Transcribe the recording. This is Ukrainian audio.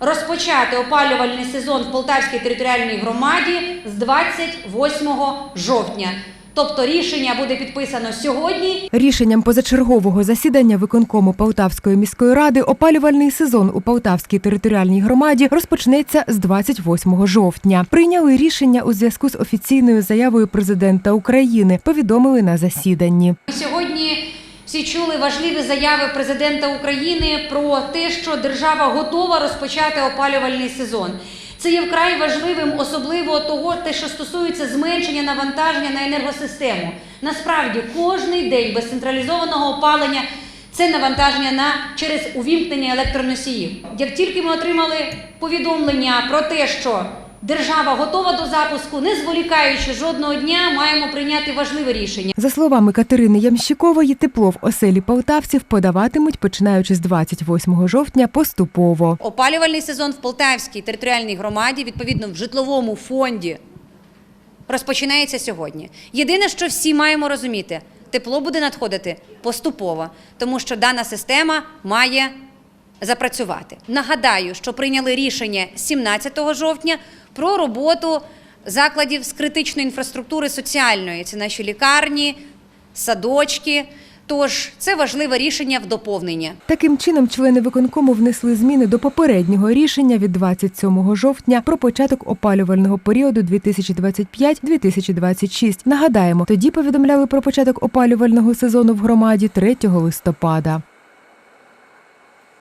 розпочати опалювальний сезон в Полтавській територіальній громаді з 28 жовтня. Тобто рішення буде підписано сьогодні Рішенням позачергового засідання виконкому Полтавської міської ради опалювальний сезон у Полтавській територіальній громаді розпочнеться з 28 жовтня. Прийняли рішення у зв'язку з офіційною заявою президента України. Повідомили на засіданні. Всі чули важливі заяви президента України про те, що держава готова розпочати опалювальний сезон. Це є вкрай важливим, особливо того, те, що стосується зменшення навантаження на енергосистему. Насправді, кожний день без централізованого опалення це навантаження на через увімкнення електроносіїв. Як тільки ми отримали повідомлення про те, що держава готова до запуску, не зволікаючи жодного дня, маємо прийняти важливе рішення. За словами Катерини Ямщикової, тепло в оселі полтавців подаватимуть починаючи з 28 жовтня поступово. Опалювальний сезон в Полтавській територіальній громаді, відповідно в житловому фонді, розпочинається сьогодні. Єдине, що всі маємо розуміти, тепло буде надходити поступово, тому що дана система має запрацювати. Нагадаю, що прийняли рішення 17 жовтня про роботу закладів з критичної інфраструктури соціальної. Це наші лікарні, садочки. Тож це важливе рішення в доповнення. Таким чином, члени виконкому внесли зміни до попереднього рішення від 27 жовтня про початок опалювального періоду 2025-2026. Нагадаємо, тоді повідомляли про початок опалювального сезону в громаді 3 листопада.